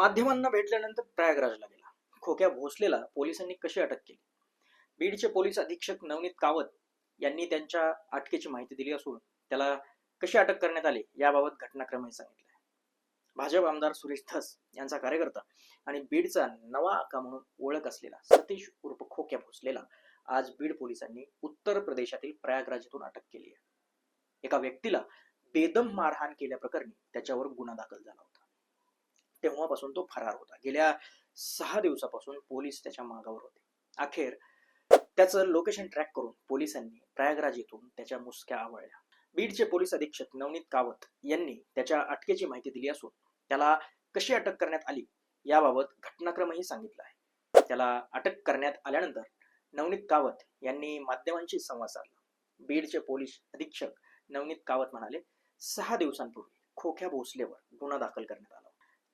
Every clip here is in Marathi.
माध्यमांना भेटल्यानंतर प्रयागराजला गेला. खोक्या भोसलेला पोलिसांनी कशी अटक केली? बीडचे पोलीस अधीक्षक नवनीत कावत यांनी त्यांच्या अटकेची माहिती दिली असून त्याला कशी अटक करण्यात आली याबाबत घटनाक्रमही सांगितलं भाजप आमदार सुरेश धस यांचा कार्यकर्ता आणि बीडचा नवा आका म्हणून ओळख असलेला सतीश उर्फ खोक्या भोसलेला आज बीड पोलिसांनी उत्तर प्रदेशातील प्रयागराजातून अटक केली आहे. एका व्यक्तीला बेदम मारहाण केल्याप्रकरणी त्याच्यावर गुन्हा दाखल झाला होता. तेव्हापासून तो फरार होता. गेल्या सहा दिवसापासून पोलीस त्याच्या मागावर होते. अखेर त्याचं लोकेशन ट्रॅक करून पोलिसांनी प्रयागराज येथून त्याच्या मुसक्या आवळल्या. बीडचे पोलीस अधीक्षक नवनीत कावत यांनी त्याच्या अटकेची माहिती दिली असून त्याला कशी अटक करण्यात आली याबाबत घटनाक्रमही सांगितला आहे. त्याला अटक करण्यात आल्यानंतर नवनीत कावत यांनी माध्यमांशी संवाद साधला. बीडचे पोलीस अधीक्षक नवनीत कावत म्हणाले सहा दिवसांपूर्वी खोख्या भोसलेवर गुन्हा दाखल करण्यात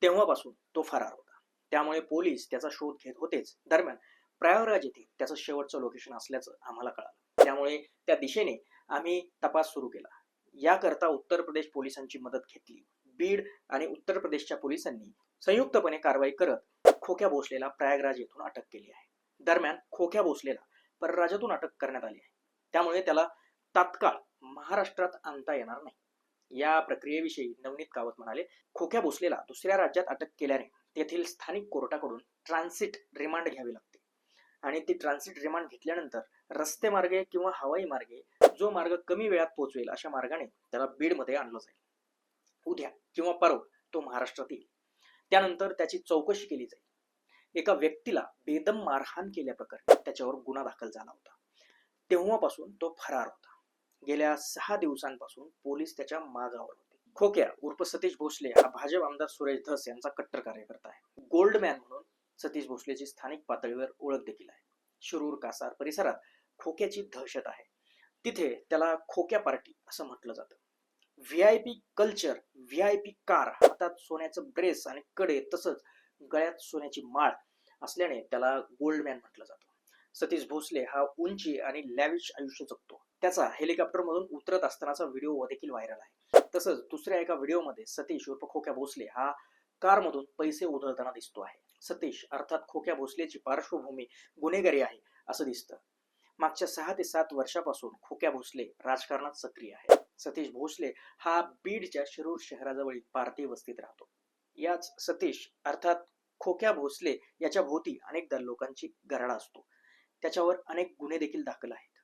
तेव्हापासून तो फरार होता. त्यामुळे पोलीस त्याचा शोध घेत होतेच. दरम्यान प्रयागराज येथे त्याचं शेवटचं लोकेशन असल्याचं आम्हाला कळालं. त्यामुळे त्या दिशेने आम्ही तपास सुरू केला. याकरता उत्तर प्रदेश पोलिसांची मदत घेतली. बीड आणि उत्तर प्रदेशच्या पोलिसांनी संयुक्तपणे कारवाई करत खोक्या भोसलेला प्रयागराज येथून अटक केली आहे. दरम्यान खोक्या भोसलेला परराज्यातून अटक करण्यात आली आहे. त्यामुळे त्याला तात्काळ महाराष्ट्रात आणता येणार नाही. या प्रक्रियेविषयी नवनीत कावत म्हणाले खोक्या भोसलेला दुसऱ्या राज्यात अटक केल्याने तेथील स्थानिक कोर्टाकडून ट्रान्सिट रिमांड घ्यावी लागते. आणि ती ट्रान्सिट रिमांड घेतल्यानंतर रस्ते मार्गे किंवा हवाई मार्गे जो मार्ग कमी वेळात पोहोचवेल अशा मार्गाने त्याला बीडमध्ये आणलं जाईल. उद्या किंवा परवा तो महाराष्ट्रात येईल. त्यानंतर त्याची चौकशी केली जाईल. एका व्यक्तीला बेदम मारहाण केल्याप्रकरणी त्याच्यावर गुन्हा दाखल झाला होता. तेव्हापासून तो फरार होता. गेल्या सहा दिवसांपासून पोलीस त्याच्या मागावर होते. खोक्या उर्फ सतीश भोसले हा भाजप आमदार सुरेश धस यांचा कट्टर कार्यकर्ता आहे. गोल्डमॅन म्हणून सतीश भोसलेची स्थानिक पातळीवर ओळख देखील आहे. शिरूर कासार परिसरात खोक्याची दहशत आहे. तिथे त्याला खोक्या पार्टी असं म्हटलं जातं. V I P culture V I P car हातात सोन्याचं ब्रेस आणि कडे तसंच गळ्यात सोन्याची माळ असल्याने त्याला गोल्डमॅन म्हटलं जातं. सतीश भोसले हा उंची आणि लॅविश आयुष्य जगतो. त्याचा हेलिकॉप्टर मधून उतरत असतानाचा व्हिडिओ देखील व्हायरल आहे. तसंच दुसऱ्या एका व्हिडिओमध्ये सतीश उर्फ खोक्या भोसले हा कारमधून पैसे उधळताना दिसतो आहे. सतीश अर्थात खोक्या भोसलेची पार्श्वभूमी गुन्हेगारी आहे असं दिसतं. मागच्या सहा ते सात वर्षापासून खोक्या भोसले राजकारणात सक्रिय आहे. सतीश भोसले हा बीडच्या शिरूर शहराजवळील पारती वस्तीत राहतो. याच सतीश अर्थात खोक्या भोसले याच्या भोवती अनेकदा लोकांची गराडा असतो. त्याच्यावर अनेक गुन्हे देखील दाखल आहेत.